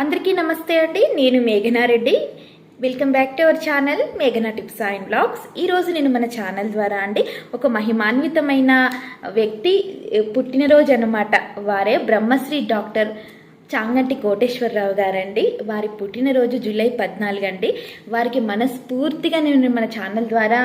అందరికీ నమస్తే అండి. నేను Meghana Reddy welcome back to our channel మేఘనా టిప్స్ అండ్ బ్లాగ్స్ ఈరోజు నేను మన ఛానల్ ద్వారా అండి ఒక మహిమాన్వితమైన వ్యక్తి పుట్టినరోజు అన్నమాట. వారే బ్రహ్మశ్రీ డాక్టర్ చాంగంటి కోటేశ్వరరావు గారండి. వారి పుట్టినరోజు జూలై పద్నాలుగు అండి. వారికి మనస్ఫూర్తిగా నేను మన ఛానల్ ద్వారా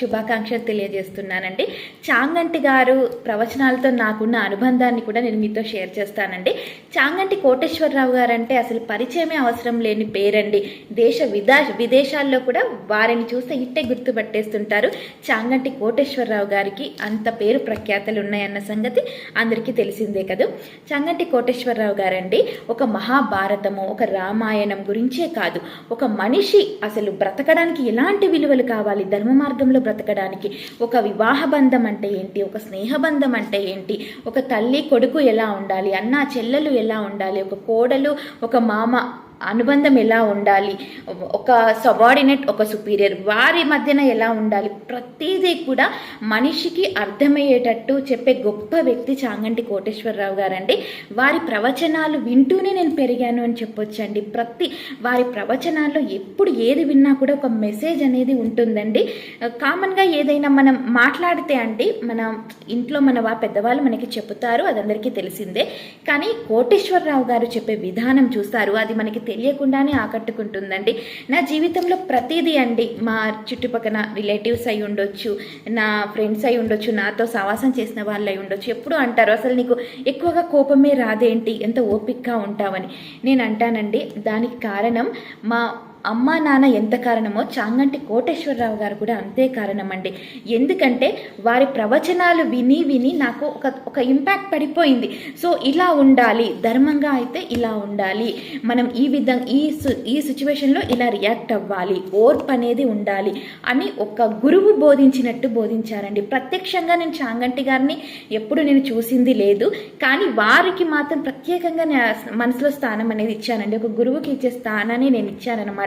శుభాకాంక్షలు తెలియజేస్తున్నానండి. చాంగంటి గారు ప్రవచనాలతో నాకున్న అనుబంధాన్ని కూడా నేను మీతో షేర్ చేస్తానండి. చాంగంటి కోటేశ్వరరావు గారు అంటే అసలు పరిచయమే అవసరం లేని పేరండి. దేశ విదా విదేశాల్లో కూడా వారిని చూస్తే ఇట్టే గుర్తుపట్టేస్తుంటారు. చాంగంటి కోటేశ్వరరావు గారికి అంత పేరు ప్రఖ్యాతలు ఉన్నాయన్న సంగతి అందరికీ తెలిసిందే కదా. చాంగంటి కోటేశ్వరరావు గారండి ఒక మహాభారతము ఒక రామాయణం గురించే కాదు. ఒక మనిషి అసలు బ్రతకడానికి ఎలాంటి విలువలు కావాలి? ధర్మ మార్గంలో బ్రతకడానికి. ఒక వివాహ బంధం అంటే ఏంటి? ఒక స్నేహబంధం అంటే ఏంటి? ఒక తల్లి కొడుకు ఎలా ఉండాలి? అన్న చెల్లెలు ఎలా ఉండాలి? ఒక కోడలు ఒక మామ అనుబంధం ఎలా ఉండాలి? ఒక సబార్డినేట్ ఒక సుపీరియర్ వారి మధ్యన ఎలా ఉండాలి? ప్రతిదీ కూడా మనిషికి అర్థమయ్యేటట్టు చెప్పే గొప్ప వ్యక్తి చాంగంటి కోటేశ్వరరావు గారండి. వారి ప్రవచనాలు వింటూనే నేను పెరిగాను అని చెప్పొచ్చండి. ప్రతి వారి ప్రవచనాల్లో ఎప్పుడు ఏది విన్నా కూడా ఒక మెసేజ్ అనేది ఉంటుందండి. కామన్గా ఏదైనా మనం మాట్లాడితే అండి మన ఇంట్లో మన వా పెద్దవాళ్ళు మనకి చెబుతారు అది అందరికీ తెలిసిందే. కానీ కోటేశ్వరరావు గారు చెప్పే విధానం చూస్తారు. అది మనకి తెలియకుండానే ఆకట్టుకుంటుందండి. నా జీవితంలో ప్రతిదీ అండి మా చుట్టుపక్కల రిలేటివ్స్ అయి ఉండొచ్చు నా ఫ్రెండ్స్ అయి ఉండొచ్చు నాతో సావాసం చేసిన వాళ్ళు అయి ఉండొచ్చు. ఎప్పుడు అంటారు అసలు నీకు ఎక్కువగా కోపమే రాదేంటి? ఎంత ఓపికగా ఉంటావని. నేను అంటానండి దానికి కారణం మా అమ్మా నాన్న ఎంత కారణమో చాంగంటి కోటేశ్వరరావు గారు కూడా అంతే కారణం అండి ఎందుకంటే వారి ప్రవచనాలు విని విని నాకు ఒక ఒక ఇంపాక్ట్ పడిపోయింది. సో ఇలా ఉండాలి ధర్మంగా అయితే ఇలా ఉండాలి. మనం ఈ విధంగా ఈ ఈ సిచ్యువేషన్లో ఇలా రియాక్ట్ అవ్వాలి ఓర్పు అనేది ఉండాలి అని ఒక గురువు బోధించినట్టు బోధించారండి. ప్రత్యక్షంగా నేను చాంగంటి గారిని ఎప్పుడు నేను చూసింది లేదు. కానీ వారికి మాత్రం ప్రత్యేకంగా నా మనసులో స్థానం అనేది ఇచ్చానండి. ఒక గురువుకి ఇచ్చే స్థానాన్ని నేను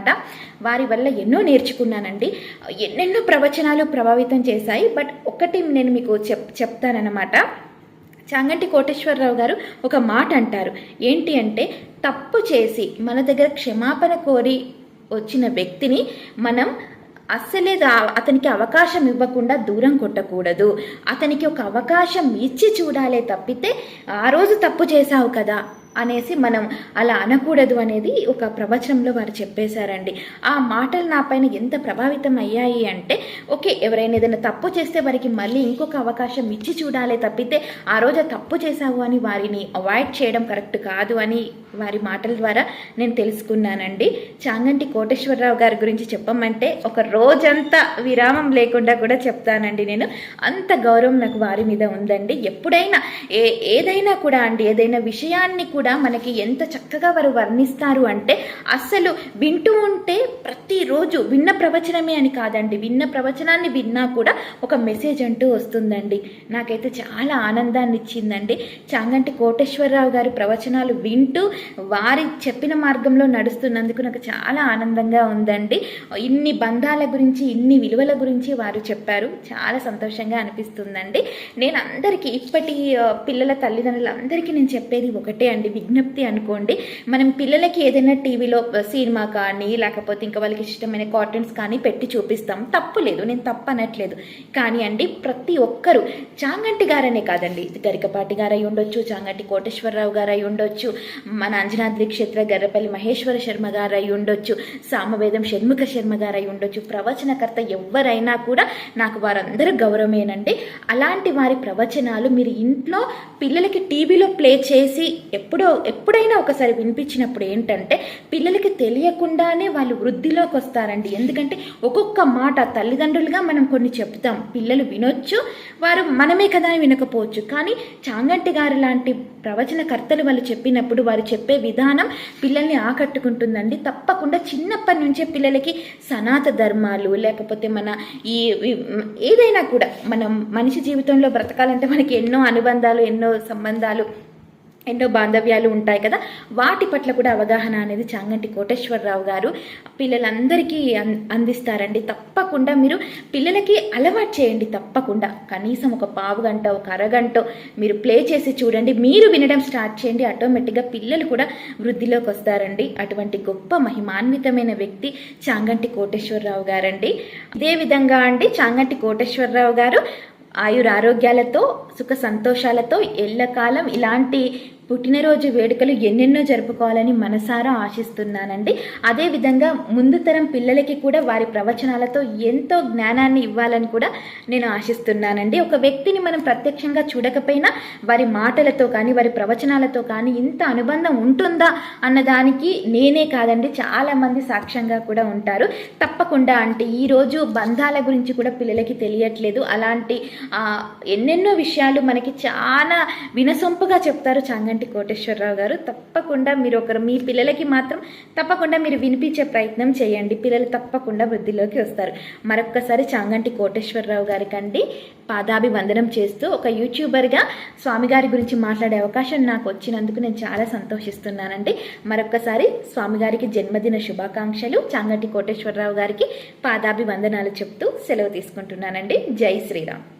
అనమాట వారి వల్ల ఎన్నో నేర్చుకున్నానండి. ఎన్నెన్నో ప్రవచనాలు ప్రభావితం చేశాయి. బట్ ఒకటి నేను మీకు చెప్ చెప్తానన్నమాట. చాంగంటి కోటేశ్వరరావు గారు ఒక మాట అంటారు. ఏంటి అంటే తప్పు చేసి మన దగ్గర క్షమాపణ కోరి వచ్చిన వ్యక్తిని మనం అస్సలే అతనికి అవకాశం ఇవ్వకుండా దూరం కొట్టకూడదు. అతనికి ఒక అవకాశం ఇచ్చి చూడాలే తప్పితే ఆ రోజు తప్పు చేశావు కదా అనేసి మనం అలా అనకూడదు అనేది ఒక ప్రవచనంలో వారు చెప్పేశారండి. ఆ మాటలు నా పైన ఎంత ప్రభావితం అయ్యాయి అంటే ఓకే ఎవరైనా ఏదైనా తప్పు చేస్తే వారికి మళ్ళీ ఇంకొక అవకాశం ఇచ్చి చూడాలి తప్పితే ఆ రోజు తప్పు చేశావు అని వారిని అవాయిడ్ చేయడం కరెక్ట్ కాదు అని వారి మాటల ద్వారా నేను తెలుసుకున్నానండి. చాంగంటి కోటేశ్వరరావు గారి గురించి చెప్పమంటే ఒక రోజంతా విరామం లేకుండా కూడా చెప్తానండి నేను. అంత గౌరవం నాకు వారి మీద ఉందండి. ఎప్పుడైనా ఏ ఏదైనా కూడా అండి ఏదైనా విషయాన్ని కూడా మనకి ఎంత చక్కగా వారు వర్ణిస్తారు అంటే అస్సలు వింటూ ఉంటే ప్రతిరోజు విన్న ప్రవచనమే అని కాదండి. విన్న ప్రవచనాన్ని విన్నా కూడా ఒక మెసేజ్ అంటూ వస్తుందండి. నాకైతే చాలా ఆనందాన్ని ఇచ్చిందండి చాంగంటి కోటేశ్వరరావు గారి ప్రవచనాలు వింటూ వారి చెప్పిన మార్గంలో నడుస్తున్నందుకు నాకు చాలా ఆనందంగా ఉందండి. ఇన్ని బంధాల గురించి ఇన్ని విలువల గురించి వారు చెప్పారు. చాలా సంతోషంగా అనిపిస్తుందండి. నేను అందరికీ ఇప్పటి పిల్లల తల్లిదండ్రులందరికీ నేను చెప్పేది ఒకటే అండి. విజ్ఞప్తి అనుకోండి. మనం పిల్లలకి ఏదైనా టీవీలో సినిమా కానీ లేకపోతే ఇంకా వాళ్ళకి ఇష్టమైన కాటన్స్ కానీ పెట్టి చూపిస్తాం. తప్పు లేదు. నేను తప్పు అనట్లేదు కానీ అండి ప్రతి ఒక్కరూ చాంగంటి గారనే కాదండి. గరికపాటి గారు అయి ఉండొచ్చు చాంగంటి కోటేశ్వరరావు గారు అయి ఉండొచ్చు మన అంజనాద్రి క్షేత్ర గర్రపల్లి మహేశ్వర శర్మ గారు అయి ఉండొచ్చు సామవేదం షణ్ముఖ శర్మ గారు అయి ఉండొచ్చు. ప్రవచనకర్త ఎవరైనా కూడా నాకు వారందరూ గౌరవమేనండి. అలాంటి వారి ప్రవచనాలు మీరు ఇంట్లో పిల్లలకి టీవీలో ప్లే చేసి ఎప్పుడో ఎప్పుడైనా ఒకసారి వినిపించినప్పుడు ఏంటంటే పిల్లలకి తెలియకుండానే వాళ్ళు వృద్ధిలోకి వస్తారండి. ఎందుకంటే ఒక్కొక్క మాట తల్లిదండ్రులుగా మనం కొన్ని చెప్తాం. పిల్లలు వినొచ్చు వారు మనమే కదా అని వినకపోవచ్చు. కానీ చాంగంటి గారు లాంటి ప్రవచనకర్తలు వాళ్ళు చెప్పినప్పుడు వారు చెప్పే విధానం పిల్లల్ని ఆకట్టుకుంటుందండి. తప్పకుండా చిన్నప్పటి నుంచే పిల్లలకి సనాత ధర్మాలు లేకపోతే మన ఈ ఈ- ఏదైనా కూడా మనం మనిషి జీవితంలో బ్రతకాలంటే మనకి ఎన్నో అనుబంధాలు ఎన్నో సంబంధాలు ఎన్నో బాంధవ్యాలు ఉంటాయి కదా వాటి పట్ల కూడా అవగాహన అనేది చాంగంటి కోటేశ్వరరావు గారు పిల్లలందరికీ అందిస్తారండి. తప్పకుండా మీరు పిల్లలకి అలవాటు చేయండి తప్పకుండా. కనీసం ఒక పావు గంట ఒక అరగంట మీరు ప్లే చేసి చూడండి. మీరు వినడం స్టార్ట్ చేయండి. ఆటోమేటిక్గా పిల్లలు కూడా వృద్ధిలోకి వస్తారండి. అటువంటి గొప్ప మహిమాన్వితమైన వ్యక్తి చాంగంటి కోటేశ్వరరావు గారండి. ఇదే విధంగా అండి చాంగంటి కోటేశ్వరరావు గారు. ఆయురారోగ్యాలతో సుఖ సంతోషాలతో ఎల్లకాలం ఇలాంటి పుట్టినరోజు వేడుకలు ఎన్నెన్నో జరుపుకోవాలని మనసారా ఆశిస్తున్నానండి. అదేవిధంగా ముందు తరం పిల్లలకి కూడా వారి ప్రవచనాలతో ఎంతో జ్ఞానాన్ని ఇవ్వాలని కూడా నేను ఆశిస్తున్నానండి. ఒక వ్యక్తిని మనం ప్రత్యక్షంగా చూడకపోయినా వారి మాటలతో కానీ వారి ప్రవచనాలతో కానీ ఇంత అనుబంధం ఉంటుందా అన్నదానికి నేనే కాదండి చాలామంది సాక్ష్యంగా కూడా ఉంటారు. తప్పకుండా అంటే ఈరోజు బంధాల గురించి కూడా పిల్లలకి తెలియట్లేదు. అలాంటి ఎన్నెన్నో విషయాలు మనకి చాలా వినసొంపుగా చెప్తారు చాంగంటి కోటేశ్వరరావు గారు తప్పకుండా మీరు ఒకరు మీ పిల్లలకి మాత్రం తప్పకుండా మీరు వినిపించే ప్రయత్నం చేయండి. పిల్లలు తప్పకుండా వృద్ధిలోకి వస్తారు. మరొక్కసారి చాంగంటి కోటేశ్వరరావు గారికి అండి పాదాభివందనం చేస్తూ ఒక యూట్యూబర్గా స్వామిగారి గురించి మాట్లాడే అవకాశం నాకు వచ్చినందుకు నేను చాలా సంతోషిస్తున్నానండి. మరొక్కసారి స్వామిగారికి జన్మదిన శుభాకాంక్షలు చాంగంటి కోటేశ్వరరావు గారికి పాదాభివందనాలు చెప్తూ సెలవు తీసుకుంటున్నానండి. జై శ్రీరామ్.